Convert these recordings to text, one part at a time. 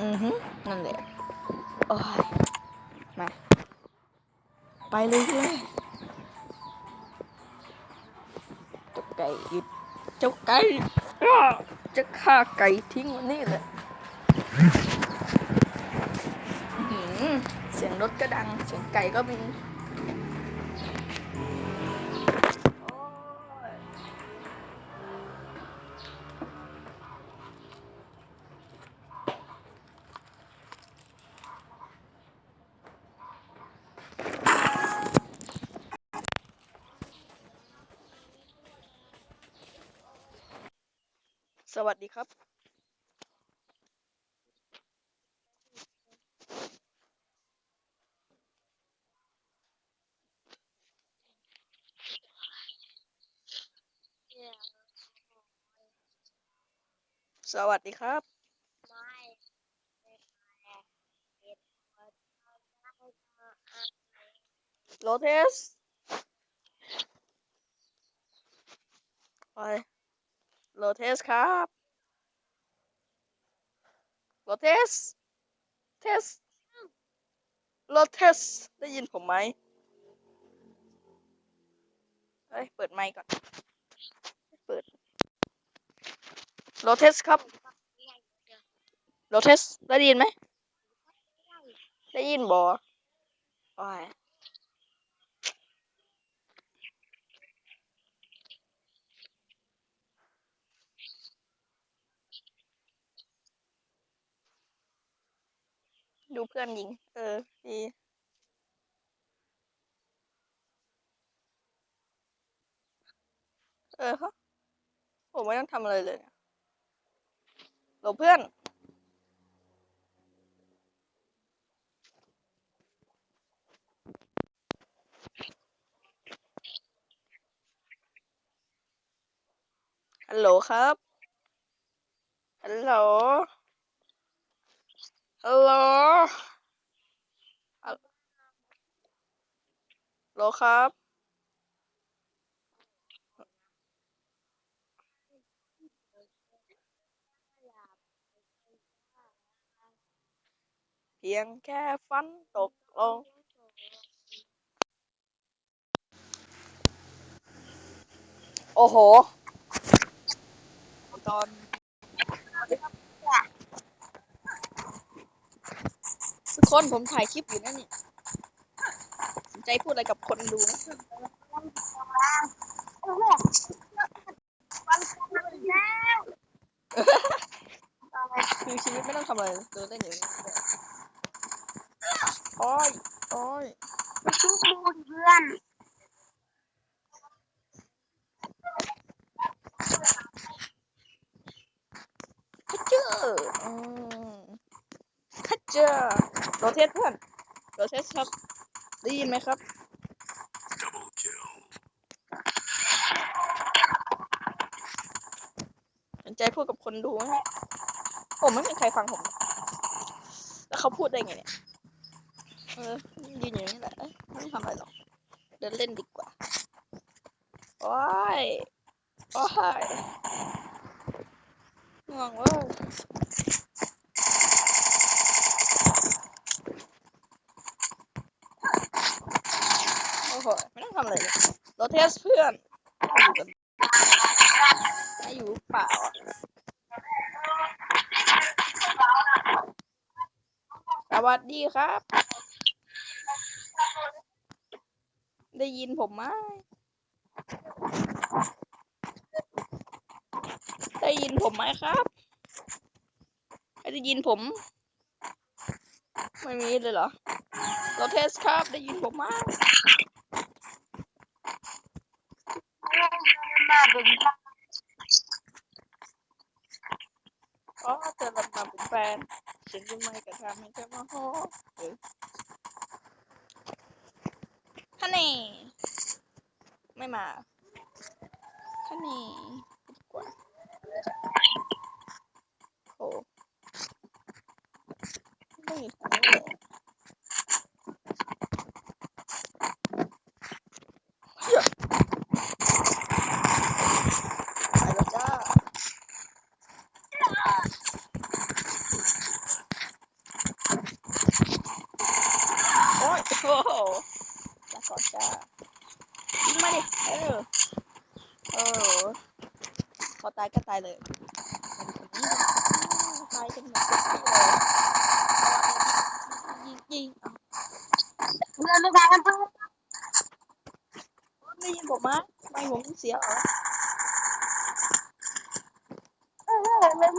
อือฮึนั่นแหละโอ้ยมา ไปเลยเลยเจ้าไก่หยุดเจ้าไก่อ้าจะฆ่าไก่ทิ้งวันนี้แหละอื้อหือเสียงรถก็ดัง เสียงไก่ก็มี สวัสดีครับสวัสดีครับโรเทสไป โรเทสครับโรเทส เทสโรเทส ได้ยินผมไหมเฮ้ย เปิดไมค์ก่อน เปิดโรเทสครับโรเทส ได้ยินไหม ได้ยินบอโอ้ย ดูเพื่อนยิง เออ ดีเออฮะผมไม่ต้องทำอะไรเลยเนี่ยโหลเพื่อน ฮัลโหลครับ ฮัลโหล ฮัลโหลฮัลโหลครับ เพียงแค่ฝันตกลงโอ้โห ตอน ทุก คนผมถ่ายคลิปอยู่นั่นนี่สนใจพูดอะไรกับคนดูนะคือชีวิตไม่ต้องทำอะไรเดินเล่นอย่างนี้โอ้ยโอ้ยชุบดูเพื่อน ฮัจเจออืมฮัจเจอโร เทสเพื่อนโรเทสครับได้ยินไหมครับสนใจพูดกับคนดูไหมผมไม่มีใครฟังผม แล้วเขาพูดได้ไงเนี่ย เออยืนอยู่อย่างนี้แหละเอ้ยไม่ต้องทำอะไรหรอก เดินเล่นดีกว่า โอ้ย โอ้ยง่วงเว้ยโอ้โห ไม่ต้องทำอะไรเลยเราเท สเพื่อนอยู่กันให้อยู่เปล่าสวัสดีครับ ได้ยินผมไหมได้ยินผมไหมครับได้ยินผม ไม่มีเลยเหรอเราเทสครับ ได้ยินผมไหม มาเป็นอ๋อเจอรับมาเป็นแฟนฉันจะไม่กระทำให้เธอมาโหเออฮันนี่ไม่มาฮันนี่ดีกว่าโอ้ไม่มีของเลยเฮ้ยไปแล้วจ้า งมาดิ เออ เออ พอตายก็ตาย เลยตายกันหมดเลยยิงยิงเอาเพื่อนไม่ได้กันเพื่อนได้ยินผมไหมไม่ผมเสียเหรอเออเล่น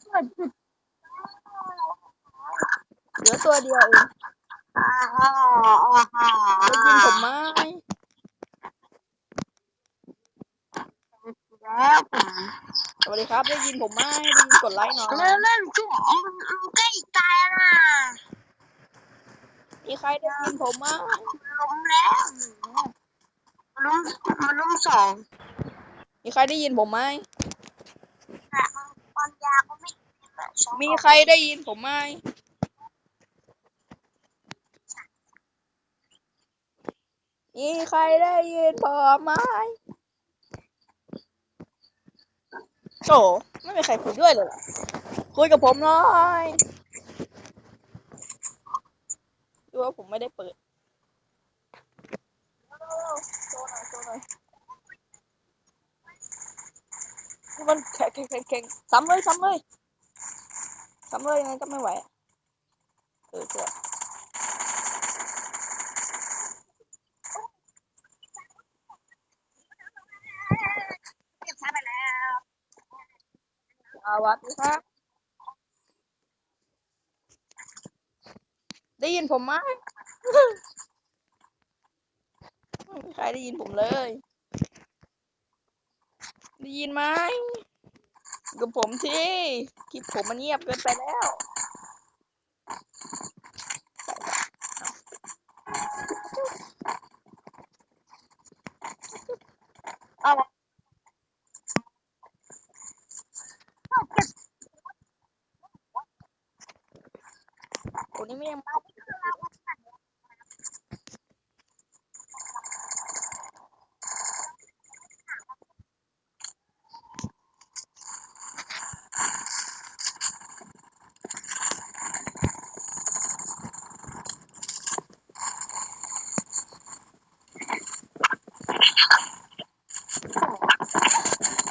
เพื่อนจุดเหลือตัวเดียวเองอ่าฮ่าอ่าฮ่าได้ยินผมไหมแล้วผมสวัสดีครับได้ยินผมไหมได้ยินกดไลค์หน่อยเล่นเล่นจุ๊มันมันใกล้ตายนะมีใครได้ยินผมไหมล้มแล้วมันล้มมันล้มสองมีใครได้ยินผมไหมอะตอนยาก็ไม่สองมีใครได้ยินผมไหมมีใครได้ยินผมไหม โอ้ไม่มีใครคุยด้วยเลยเหรอคุยกับผมหน่อยดูว่าผมไม่ได้เปิดโชว์หน่อยโชว์หน่อยมันแข็งแข็งแข็งแข็งซ้ำเลยซ้ำเลยซ้ำเลยยังไงก็ไม่ไหวอะเออเจ้า เก็บช้าไปแล้ว ส วัสดีครับ ได้ยินผมไหมใครได้ยินผมเลย ได้ยินไหมกับผมที่คลิปผมมันเงียบเกินไปแล้วเอาละคนนี้ ไม่ยัง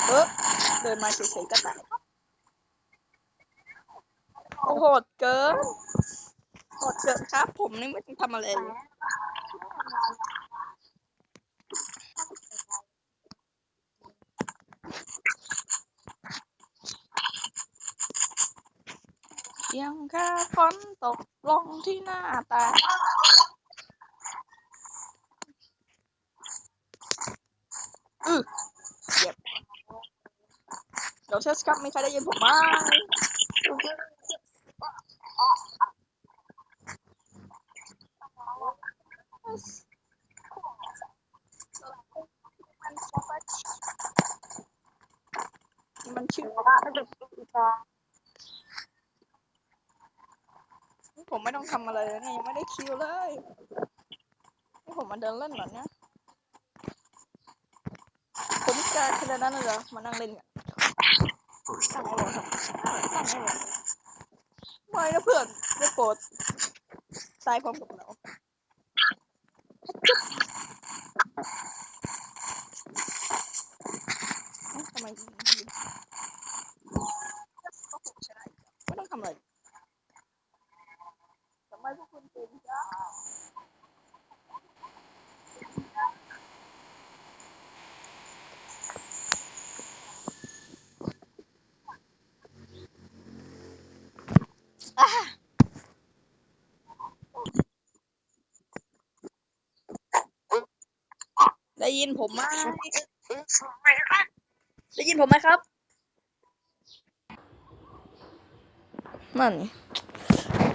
เออเดินมาเฉยๆก็ตายโอ้โหดเกิน โหดเกินครับ ผมนี่ไม่ต้องทำอะไรเลยเพียงแค่ฝนตกลงที่หน้าตาอือเหยียบเดี๋ยวเทสครับมีใครได้ยินผมไหม ชื่อว่าเกิดอีกผมไม่ต้องทำอะไรเลยเนี่ยยังไม่ได้คิวเลยนี่ผมมาเดินเล่นแบบเนี้ยผมกล้าขนาดนั้นเลยเหรอมานั่งเล่นกันตั้งไว้เลยครับตั้งไว้เลยไม่นะเพื่อนได้โปรดตายพร้อมกับเราเอ๊ะทำไมต้องทำอะไรทำไมพวกคุณตื่นจ้า ได้ยินผมไหมได้ยินผมไหมครับ นั่นไง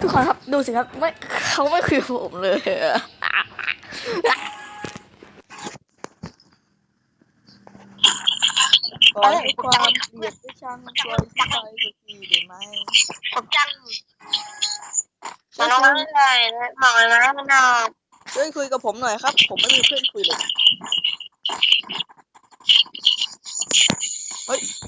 ทุกคนครับดูสิครับไม่เขาไม่คุยกับผมเลยอะขอให้ความเกลียดที่ช่างช่วยที่ใจสักทีได้ไหมผมจัง มันร้องเลยบอกเลยนะมันนอนช่วยคุยกับผมหน่อยครับ ผมไม่มีเพื่อนคุยเลย เฮ้ย